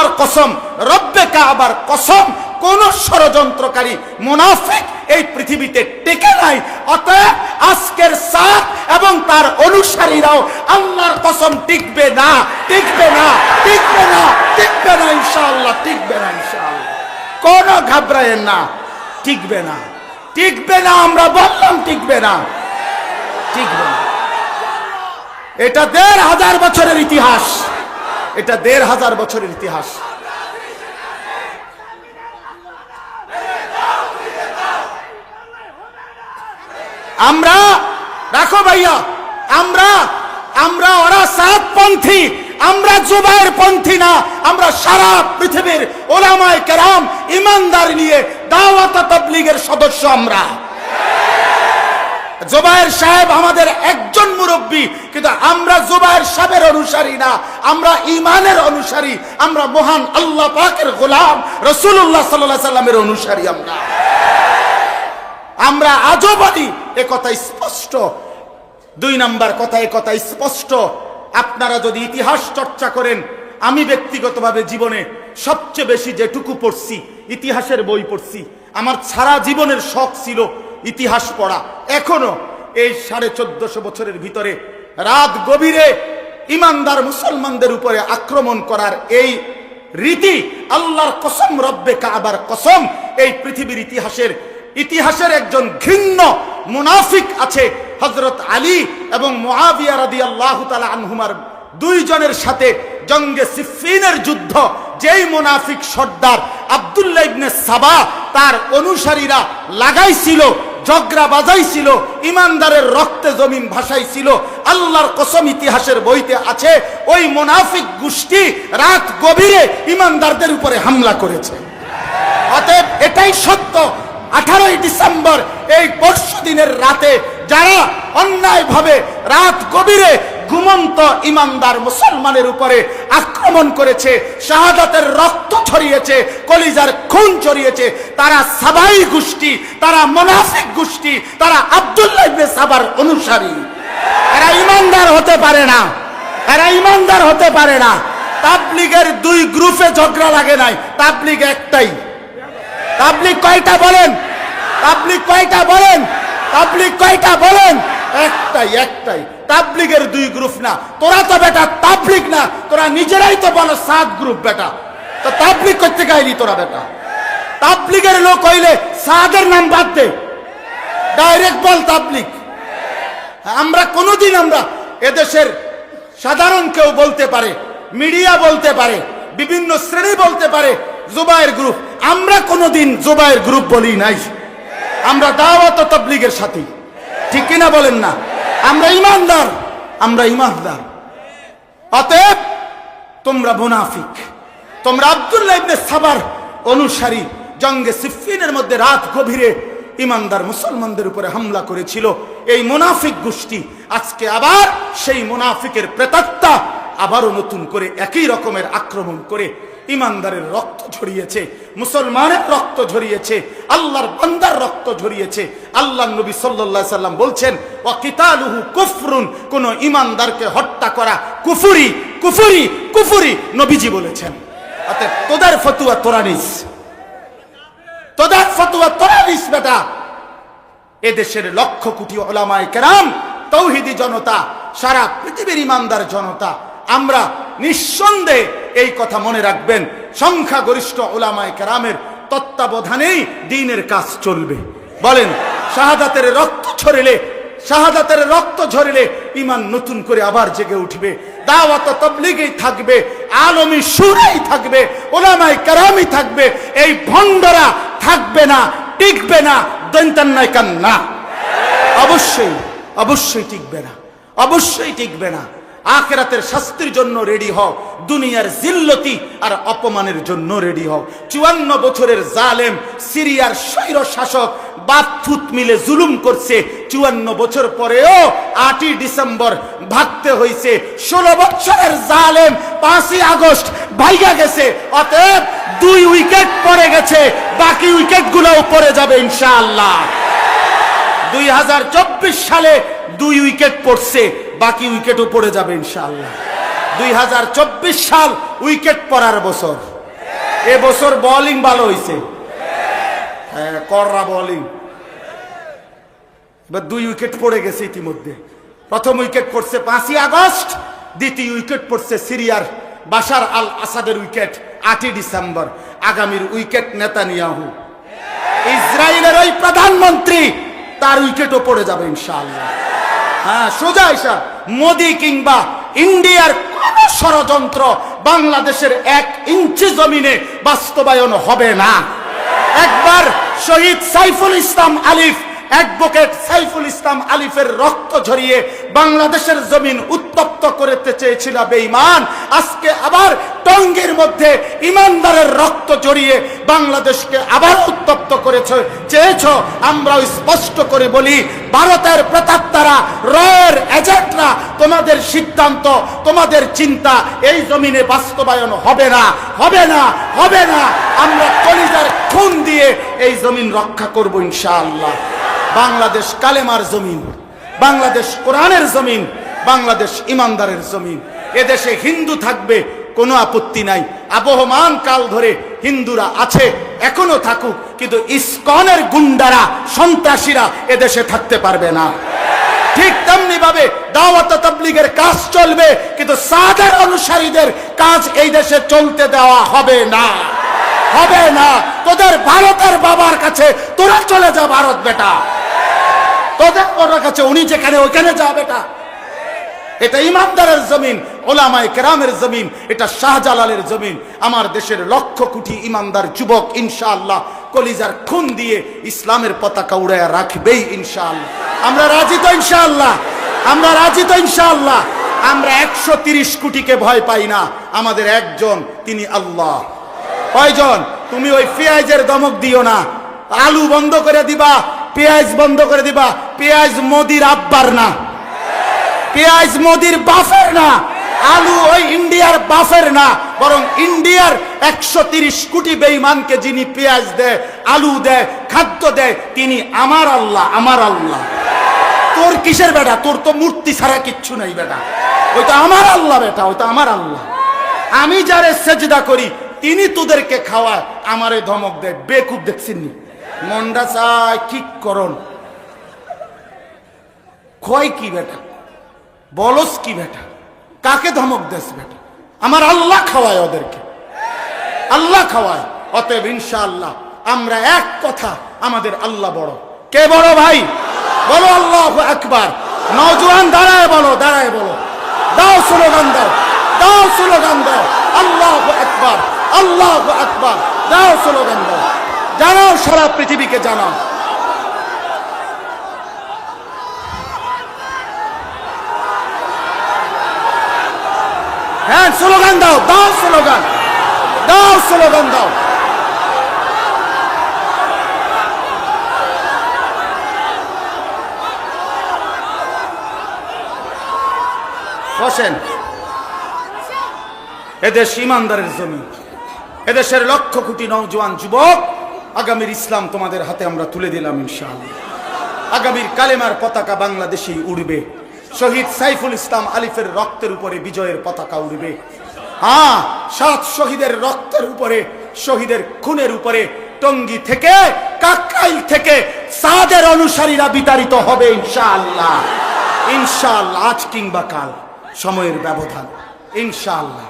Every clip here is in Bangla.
আল্লাহর কসম, রব্বে কাবার কসম, কোন ষড়যন্ত্রকারী মুনাফিক এই পৃথিবীতে টেকে নাই। অতএব আজকের সাত এবং তার অনুসারীরাও আল্লাহর কসম টিকবে না টিকবে না টিকবে না টিকবে না ইনশাআল্লাহ, টিকবে না ইনশাআল্লাহ। কোন ঘাবড়ায়েন না, টিকবে না। টিকবে না, আমরা বললাম টিকবে না। টিকবে না। এটা দেড় হাজার বছরের ইতিহাস। এটা দেড় হাজার বছরের ইতিহাস। আমরা, রাখো ভাইয়া, আমরা আমরা ওরা সাত পন্থী, আমরা জুবাইর পন্থী না, আমরা সারা পৃথিবীর ওলামায় কেরাম, ইমানদার নিয়ে দাওয়াত তাবলীগের সদস্য আমরা। জোবায়ের সাহেব আমাদের একজন মুরব্বী, কিন্তু আমরা জোবায়ের সাহেবের অনুসারী না, আমরা ইমানের অনুসারী, আমরা মহান আল্লাহ পাকের গোলাম রসুল্লাহ সাল্লাহ সাল্লামের অনুসারী আমরা। আমরা আজও বলি, এ কথা স্পষ্ট। দুই নাম্বার কথা, এ কথা স্পষ্ট। আপনারা যদি ইতিহাস চর্চা করেন, আমি ব্যক্তিগতভাবে জীবনে সবচেয়ে বেশি যেটুকু পড়ছি, ইতিহাসের বই পড়ছি, আমার সারা জীবনের শখ ছিল ইতিহাস পড়া। এখনও এই সাড়ে চোদ্দশো বছরের ভিতরে রাত গভীরে ইমানদার মুসলমানদের উপরে আক্রমণ করার এই রীতি, আল্লাহর কসম, রব্বে কাবার কসম, এই পৃথিবীর ইতিহাসের ইতিহাসের একজন ঘৃণ্য মুনাফিক আছে হজরত আলী এবং মুআবিয়া রাদিয়াল্লাহু তাআলা আনহুমার দুইজনের সাথে জঙ্গে সিফিনের যুদ্ধ। যেই মুনাফিক সর্দার আব্দুল্লাহ ইবনে সাবা তার অনুসারীরা লাগাইছিল জগরা বাজাইছিল, ইমানদারের রক্তে জমিন ভাসাইছিল, আল্লাহর কসম ইতিহাসের বইতে আছে, ওই মোনাফিক গোষ্ঠী রাত গভীরে ইমানদারদের উপরে হামলা করেছে। অতএব এটাই সত্য, আঠারোই ডিসেম্বর এই পরশু দিনের রাতে যারা অন্যায়ভাবে রাত গভীরে ঘুমন্ত ইমানদার মুসলমানের উপরে আক্রমণ করেছে, শাহাদাতের রক্ত ছড়িয়েছে, কলিজার খুন ছড়িয়েছে, তারা সাবাই গোষ্ঠী, তারা মোনাফিক গোষ্ঠী, তারা আব্দুল্লাহ ইবনে সাবার অনুসারী। এরা ইমানদার হতে পারে না, এরা ইমানদার হতে পারে না। তাবলিগের দুই গ্রুপে ঝগড়া লাগে নাই, তাবলিগ একটাই। তাবলিগ কয়টা বলেন? তাবলিগ কয়টা বলেন? তাবলিগ কয়টা বলেন? একটাই একটাই। তাবলিগের দুই গ্রুপ না। তোরা তো বেটা তাবলিগ না। তোরা নিজেরাই তো বলো সাত গ্রুপ বেটা। তো তাবলিগ করতে গাইলি তোরা বেটা। তাবলিগের লোক হইলে সাদের নাম বাদ দে। ডাইরেক্ট বল তাবলিগ। আমরা কোনোদিন আমরা এদেশের সাধারণ কেউ বলতে পারে, মিডিয়া বলতে পারে, বিভিন্ন শ্রেণি বলতে পারে, জুবাইর গ্রুপ। আমরা কোনোদিন জুবাইর গ্রুপ বলি নাই। আমরা দাওয়াত তাবলীগের সাথে। ঠিক কিনা বলেন না? আমরা ইমানদার আমরা ইমানদার। অতএব, তোমরা মুনাফিক। তোমরা আব্দুল্লাহ সাবার অনুসারী, জঙ্গে সিফিনের মধ্যে রাত গভীরে ইমানদার মুসলমানদের উপরে হামলা করেছিল। এই মুনাফিক গোষ্ঠী আজকে আবার সেই মুনাফিকের প্রেতাত্মা আবারও নতুন করে একই রকমের আক্রমণ করে ইমানদারের রক্ত ঝরিয়েছে, মুসলমানের রক্ত ঝরিয়েছে, আল্লাহর বান্দার রক্ত ঝরিয়েছে। আল্লাহ নবী সাল্লাল্লাহু সাল্লাম বলছেন ও কিতালুহু কুফরুন কোন ইমানদারকে হত্যা করা, কুফুরি কুফুরি কুফুরি, নবীজি বলেছেন। তোদের ফতুয়া তোরা নিস। তোদের ফতুয়া তোরা নিস, বেটা। এদেশের লক্ষ কোটি ওলামায় কেরাম, তৌহিদি জনতা, সারা পৃথিবীর ইমানদার জনতা, আমরা নিঃসন্দেহে এই কথা মনে রাখবেন, সংখ্যাগরিষ্ঠ ওলামায় কেরামের তত্ত্বাবধানেই দিনের কাজ চলবে। বলেন, শাহাদাতের রক্ত ছড়িলে শাহাদাতের রক্ত ঝরিলে ইমান নতুন করে আবার জেগে উঠবে। দাওয়াত তবলিগেই থাকবে, আলমী সুরাই থাকবে ওলামাই কারামি থাকবে, এই ভণ্ডরা থাকবে না, টিকবে না, দন্তান্নায় কান্না। অবশ্যই অবশ্যই টিকবে না, অবশ্যই টিকবে না। আখেরাতের শাস্তির জন্য রেডি হও। দুনিয়ার জিল্লতি আর অপমানের জন্য রেডি হও। চুয়ান্ন বছরের জালেম, সিরিয়ার স্বৈর শাসক বাথুত মিলে জুলুম করছে। চুয়ান্ন বছর পরেও আটই ডিসেম্বর ভাগতে হয়েছে ষোলো বছরের জালেম পাঁচই আগস্ট ভাইগা গেছে। অতএব দুই উইকেট পড়ে গেছে। বাকি উইকেট গুলোও পড়ে যাবে ইনশাআল্লাহ। দুই হাজার চব্বিশ সালে দুই উইকেট পড়ছে। বাকি উইকেটও পড়ে যাবে ইনশাআল্লাহ। দুই হাজার চব্বিশ সাল উইকেট পড়ার বছর। এবছর বোলিং ভালো হয়েছে হ্যাঁ কররা বোলিং এবার দুই উইকেট পড়ে গেছে ইতিমধ্যে। প্রথম উইকেট পড়ছে পাঁচই আগস্ট, দ্বিতীয় উইকেট পড়ছে সিরিয়ার বাশার আল আসাদের উইকেট আটই ডিসেম্বর। আগামীর উইকেট নেতানিয়াহু। ইসরায়েলের ওই প্রধানমন্ত্রী, তার উইকেটও পড়ে যাবে ইনশাআল্লাহ। হ্যাঁ সোজা ইসা মোদি কিংবা ইন্ডিয়ার কোন ষড়যন্ত্র বাংলাদেশের এক ইঞ্চি জমিনে বাস্তবায়ন হবে না। একবার শহীদ সাইফুল ইসলাম আলিফ অ্যাডভোকেট সাইফুল ইসলাম আলিফের রক্ত ঝরিয়ে বাংলাদেশের জমিন উত্তপ্ত করতে চেয়েছিল বেঈমান। আজকে আবার টঙ্গের মধ্যে ইমানদারের রক্ত জড়িয়ে বাংলাদেশকে আবার উত্তপ্ত করেছে। চেয়েছ আমরা স্পষ্ট করে বলি, ভারতের প্রেতাত্মারা রয়ের এজেন্টরা, তোমাদের সিদ্ধান্ত, তোমাদের চিন্তা, এই জমিনে বাস্তবায়ন হবে না হবে না হবে না। আমরা কলিজার খুন দিয়ে এই জমিন রক্ষা করব ইনশাআল্লাহ। বাংলাদেশ কালেমার জমিন, বাংলাদেশ কোরআনের জমিন, বাংলাদেশ ইমানদারের জমিন। এদেশে হিন্দু থাকবে, কোনো আপত্তি নাই। আবহমান কাল ধরে হিন্দুরা আছে, এখনও থাকুক, কিন্তু ইসকনের গুন্ডারা, সন্ত্রাসীরা এদেশে থাকতে পারবে না। ঠিক তেমনি ভাবে দাওয়াত তাবলিগের কাজ চলবে, কিন্তু সাদের অনুসারীদের কাজ এই দেশে চলতে দেওয়া হবে না। হবে না। তোদের ভারতের বাবার কাছে তোরা চলে যা ভারত, বেটা। ওর কাছে, উনি যেখানে, ওইখানে যা বেটা। এটা ইমানদারের জমিন কেরামের জমিন, এটা শাহজালালের জমিন। আমার দেশের লক্ষ কোটি ইমানদার যুবক, ইনশাআল্লাহ, কলিজার খুন দিয়ে ইসলামের পতাকা উড়াইয়া রাখবেই, ইনশাআল্লাহ। আমরা রাজি তো, ইনশাআল্লাহ? আমরা রাজি তো, ইনশাআল্লাহ? আমরা একশো তিরিশ কোটিকে ভয় পাই না। আমাদের একজন, তিনি আল্লাহ। কয়জন? তুমি ওই পেঁয়াজের দমক দিও না। আলু বন্ধ করে দিবা। পেঁয়াজ বন্ধ করে দিবা। পেঁয়াজ মোদির আব্বার না। পেঁয়াজ মোদির বাফের না। আলু ওই ইন্ডিয়ার বাফের না। বরং ইন্ডিয়ার একশো তিরিশ কোটি বেইমানকে যিনি পেঁয়াজ দেয়, আলু দেয়, খাদ্য দেয়, তিনি আমার আল্লাহ আমার আল্লাহ। তোর কিসের বেটা? তোর তো মূর্তি ছাড়া কিচ্ছু নেই বেটা। ওইটা আমার আল্লাহ বেটা ওইটা আমার আল্লাহ। আমি যারে সেজদা করি, তিনি তোদেরকে খাওয়ায়, আমারে ধমক দেয়। বেকুব দেখছিনি মন্ডা চায় কি করন খয় কি বেটা? বলস কি বেটা? কাকে ধমক দেস বেটা? আমার আল্লাহ খাওয়ায় ওদেরকে। আল্লাহ খাওয়ায়। অতএব ইনশাআল্লাহ আমরা এক কথা, আমাদের আল্লাহ বড়। কে বড় ভাই? বলো আল্লাহ একবার নওজোয়ান দাঁড়ায় বলো দাঁড়ায় বলো। দাও স্লোগান দাও দাও স্লোগান দাও। আল্লাহ একবার আল্লাহ একবার দাও স্লোগান দাও। জানাও, সারা পৃথিবীকে জানাও। হ্যাঁ স্লোগান দাও দাও স্লোগান। দাও স্লোগান দাও। বসেন। এদেশ ইমানদারের জমি, এদেশের লক্ষ কোটি নওজোয়ান যুবক আগামীর ইসলাম তোমাদের হাতে আমরা তুলে দিলাম ইনশাআল্লাহ। আগামীর কালেমার পতাকা বাংলাদেশেই উড়বে। শহীদ সাইফুল ইসলাম আলিফের রক্তের উপরে বিজয়ের পতাকা উড়বে। হ্যাঁ সাত শহীদের রক্তের উপরে, শহীদের খুনের উপরে, টঙ্গি থেকে কাকাইল থেকে সাদের অনুসারীরা বিতাড়িত হবে ইনশাআল্লাহ। ইনশাআল্লাহ, আজ কিংবা কাল, সময়ের ব্যবধান। ইনশাআল্লাহ,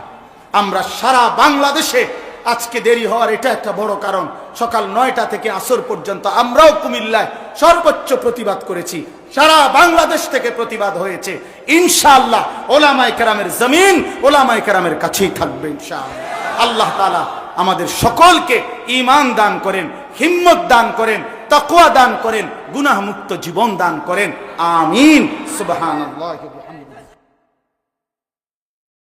আমরা সারা বাংলাদেশে আজকে দেরি হওয়ার এটা একটা বড় কারণ। সকাল নয়টা থেকে আসর পর্যন্ত আমরাও কুমিল্লায় সর্বোচ্চ প্রতিবাদ করেছি। সারা বাংলাদেশ থেকে প্রতিবাদ হয়েছে। ইনশাআল্লাহ ওলামাই কেরামের জমিন ওলামাই কেরামের কাছেই থাকবে ইনশাআল্লাহ। আল্লাহ তালা আমাদের সকলকে ইমান দান করেন, হিম্মত দান করেন তকোয়া দান করেন, গুনাহমুক্ত জীবন দান করেন। আমিন। বিহামদিহি